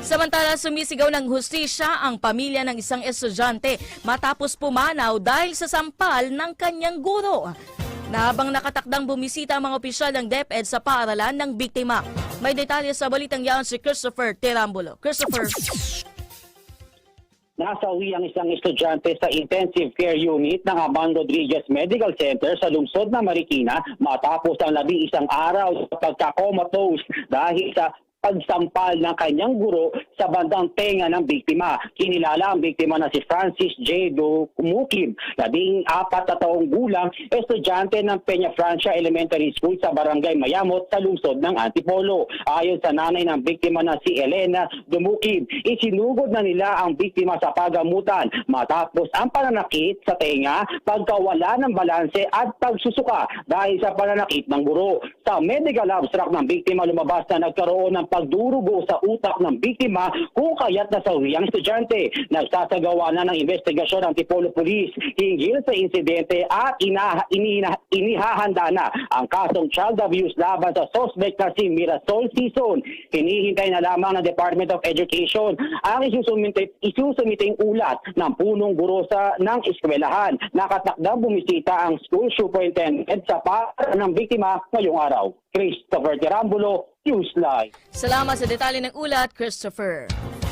Samantala, sumisigaw ng hustisya ang pamilya ng isang estudyante matapos pumanaw dahil sa sampal ng kanyang guro. Na habang nakatakdang bumisita ang mga opisyal ng DepEd sa paaralan ng biktima. May detalye sa balitang yan si Christopher Tirambulo. Christopher. Nasawi ang isang estudyante sa intensive care unit ng Aman Rodriguez Medical Center sa lungsod ng Marikina matapos ang labi isang araw sa pagkakomatose dahil sa pagsampal ng kanyang guro sa bandang tenga ng biktima. Kinilala ang biktima na si Francis J. Dumukib, labing apat na taong gulang, estudyante ng Peña Francia Elementary School sa Barangay Mayamot sa lungsod ng Antipolo. Ayon sa nanay ng biktima na si Elena Dumukib, isinugod na nila ang biktima sa pagamutan matapos ang pananakit sa tenga, pagkawala ng balanse at pagsusuka dahil sa pananakit ng guro. Sa medical abstract ng biktima lumabas na nagkaroon ng pagdurugo sa utak ng biktima kung kaya't nasawi ang estudyante. Nagsasagawa na ng investigasyon ang Tipolo Police hinggil sa insidente at ina, inina, inihahanda na ang kasong child abuse laban sa suspect na si Mirasol Sison. Hinihintay na lamang ng Department of Education ang isusumiting ulat ng punong guro sa ng eskwelahan. Nakatakdang bumisita ang school superintendent sa para ng biktima ngayong araw. Christopher Tirambulo, Newsline. Salamat sa detalye ng ulat, Christopher.